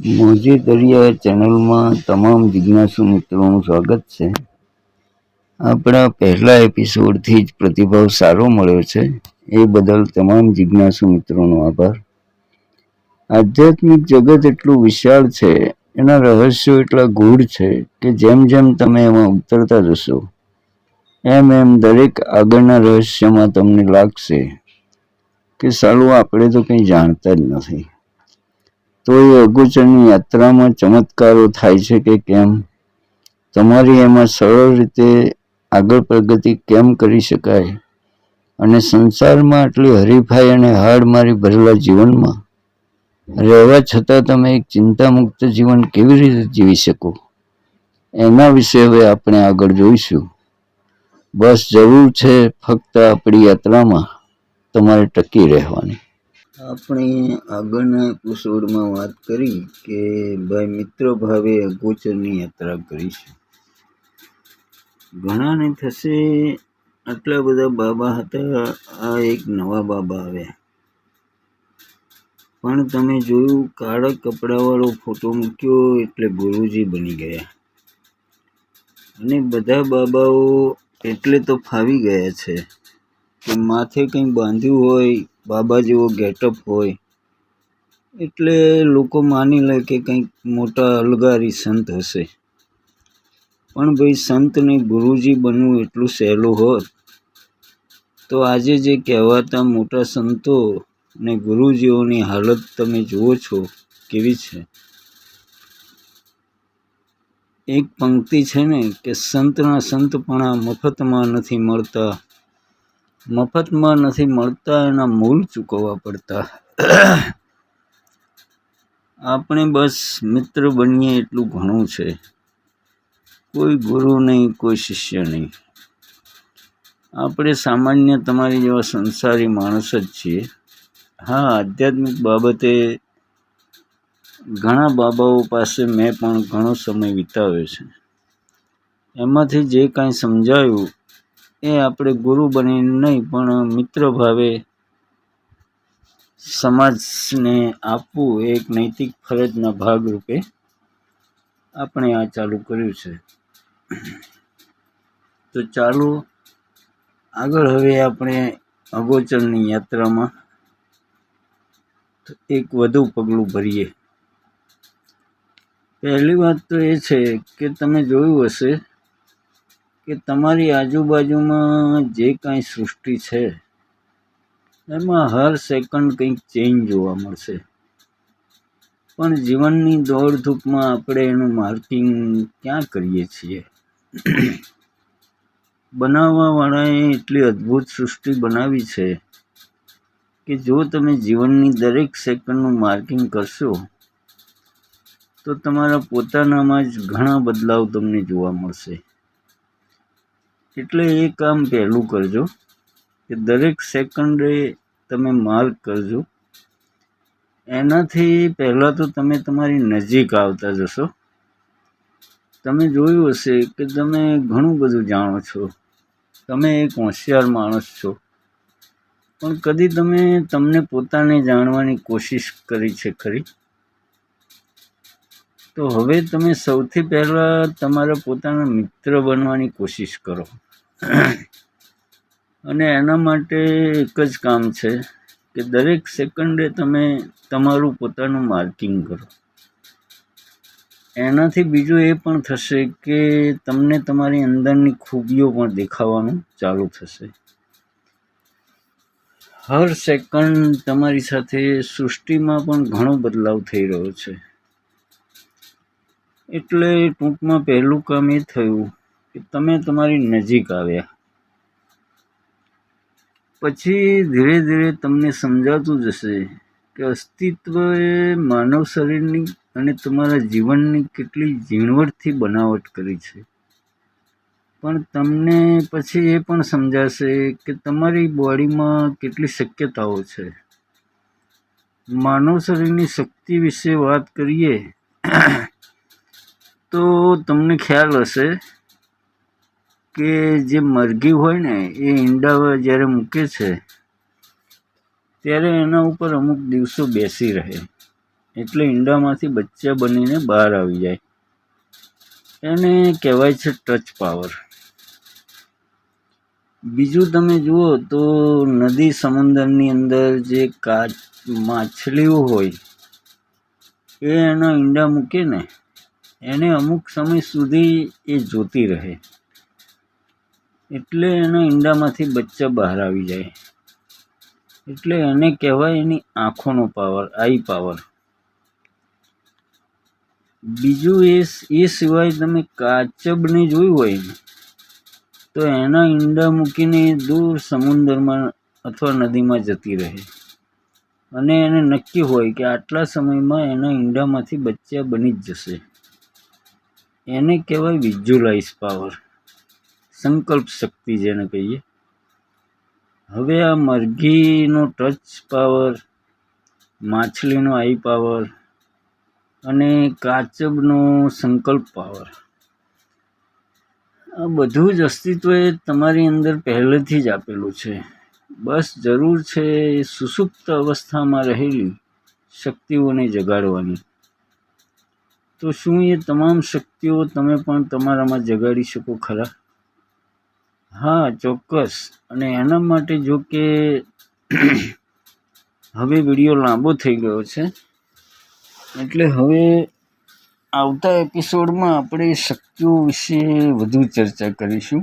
મોજી દરિયા ચેનલમાં તમામ જિજ્ઞાસુ મિત્રોનું સ્વાગત છે. આપણા પહેલા એપિસોડથી જ પ્રતિભાવ સારો મળ્યો છે. એ બદલ તમામ જિજ્ઞાસુ મિત્રોનો આભાર. આધ્યાત્મિક જગત એટલું વિશાળ છે, એના રહસ્યો એટલા ગૂઢ છે કે જેમ જેમ તમે એમાં ઉતરતા જશો, એમ એમ દરેક આગળના રહસ્યમાં તમને લાગશે કે સારું આપણે તો કંઈ જાણતા જ નથી. તો એ અગોચરની યાત્રામાં ચમત્કારો થાય છે કે કેમ? તમારી એમાં સરળ રીતે આગળ પ્રગતિ કેમ કરી શકાય? અને સંસારમાં આટલી હરીફાઈ અને હાડ મારી ભરેલા જીવનમાં? રહેવા છતાં તમે એક ચિંતામુક્ત જીવન કેવી રીતે જીવી શકો? એના વિશે હવે આપણે આગળ જોઈશું. બસ જરૂર છે ફક્ત આપણી યાત્રામાં તમારે ટકી રહેવાની. આપણે આગળના એપિસોડમાં વાત કરી કે ભાઈ મિત્ર ભાવે અગોચરની યાત્રા કરીશું ઘણાને થશે આટલા બધા બાબા હતા, આ એક નવા બાબા આવ્યા. પણ તમે જોયું, કાળા કપડાવાળો ફોટો મૂક્યો એટલે ગુરુજી બની ગયા. અને બધા બાબાઓ એટલે તો ફાવી ગયા છે કે માથે કંઈ બાંધ્યું હોય બાબા જેવો ગેટઅપ હોય. એટલે લોકો માની લે કે કંઈક મોટા અલગારી સંત હશે. પણ ભાઈ સંત ને ગુરુજી બનવું એટલું સહેલું હોત, તો આજે જે કહેવાતા મોટા સંતો ને ગુરુજીઓની હાલત તમે જુઓ છો કેવી છે? એક પંક્તિ છે ને કે સંતના સંતપણા મફતમાં નથી મળતા. મફતમાં નથી મળતા, એના મૂળ ચૂકવવા પડતા. આપણે બસ મિત્ર બનીએ એટલું ઘણું છે. કોઈ ગુરુ નહીં, કોઈ શિષ્ય નહીં. આપણે સામાન્ય તમારી જેવા સંસારી માણસ જ છીએ. હા, આધ્યાત્મિક બાબતે ઘણા બાબાઓ પાસે મેં પણ ઘણો સમય વિતાવ્યો છે. એમાંથી જે કાંઈ સમજાયું એ આપણે ગુરુ બનીને નહીં, પણ મિત્ર ભાવે સમાજને આપવું એક નૈતિક ફરજના ભાગરૂપે આપણે આ ચાલુ કર્યું છે. તો ચાલુ, આગળ હવે આપણે અગોચરની યાત્રામાં એક વધુ પગલું ભરીએ. પહેલી વાત તો એ છે કે તમે જોયું હશે કે તમારી આજુબાજુમાં જે કાંઈ સૃષ્ટિ છે, એમાં હર સેકન્ડ કંઈક ચેન્જ જોવા મળશે. પણ જીવનની દોડધૂપમાં આપણે એનું માર્કિંગ ક્યાં કરીએ છીએ? બનાવવાવાળાએ એટલી અદ્ભુત સૃષ્ટિ બનાવી છે કે જો તમે જીવનની દરેક સેકન્ડનું માર્કિંગ કરશો, તો તમારા પોતાનામાં જ ઘણા બદલાવ તમને જોવા મળશે. એટલે એ કામ પહેલું કરજો કે દરેક સેકન્ડે તમે માર્ક કરજો. એનાથી પહેલાં તો તમે તમારી નજીક આવતા જશો. તમે જોયું હશે કે તમે ઘણું બધું જાણો છો. તમે એક હોશિયાર માણસ છો. પણ કદી તમે તમને પોતાને જાણવાની કોશિશ કરી છે ખરી? તો હવે તમે સૌથી પહેલાં તમારા પોતાના મિત્ર બનવાની કોશિશ કરો. અને એના માટે એક જ કામ છે કે દરેક સેકન્ડે તમે તમારું પોતાનું માર્કિંગ કરો. એનાથી બીજું એ પણ થશે કે તમને તમારી અંદરની ખૂબીઓ પણ દેખાવાનું ચાલુ થશે. હર સેકન્ડ તમારી સાથે સૃષ્ટિમાં પણ ઘણો બદલાવ થઈ રહ્યો છે. એટલે ટૂંકમાં પહેલું કામ એ થયું કે તમે તમારી નજીક આવ્યા. પછી ધીરે ધીરે તમને સમજાતું જશે કે અસ્તિત્વ એ માનવ શરીરની અને તમારા જીવનની કેટલી ઝીણવટથી બનાવટ કરી છે. પણ તમને પછી એ પણ સમજાશે કે તમારી બોડીમાં કેટલી શક્યતાઓ છે. માનવ શરીરની શક્તિ વિશે વાત કરીએ તો તમને ખ્યાલ હશે કે જે મરઘી હોય ને એ ઈંડા જ્યારે મૂકે છે, ત્યારે એના ઉપર અમુક દિવસો બેસી રહે. એટલે ઈંડામાંથી બચ્ચા બનીને બહાર આવી જાય. એને કહેવાય છે ટચ પાવર. બીજું તમે જુઓ તો નદી સમુદ્રની અંદર જે કાચ માછલીઓ હોય, એ એના ઈંડા મૂકે ને એને અમુક સમય સુધી એ જોતી રહે. એટલે એના ઈંડામાંથી બચ્ચા બહાર આવી જાય. એટલે એને કહેવાય એની આંખોનો પાવર આઈ પાવર બીજું એ એ સિવાય તમે કાચબને જોયું હોય ને તો એના ઈંડા મૂકીને દૂર સમુદ્રમાં અથવા નદીમાં જતી રહે. અને એને નક્કી હોય કે આટલા સમયમાં એના ઈંડામાંથી બચ્ચા બની જ જશે. એને કહેવાય વિઝ્યુલાઇઝ પાવર સંકલ્પ શક્તિ જેને કહીએ. હવે આ મરઘીનો ટચ પાવર માછલીનો આઈ પાવર અને કાચબનો સંકલ્પ પાવર આ બધું જ અસ્તિત્વ એ તમારી અંદર પહેલેથી જ આપેલું છે. બસ જરૂર છે સુસુપ્ત અવસ્થામાં રહેલી શક્તિઓને જગાડવાની. તો શું એ તમામ શક્તિઓ તમે પણ તમારામાં જગાડી શકો ખરા? હા, ચોક્કસ. અને એના માટે જો કે હવે વીડિયો લાંબો થઈ ગયો છે, એટલે હવે આવતા એપિસોડમાં આપણે શક્તિઓ વિશે વધુ ચર્ચા કરીશું.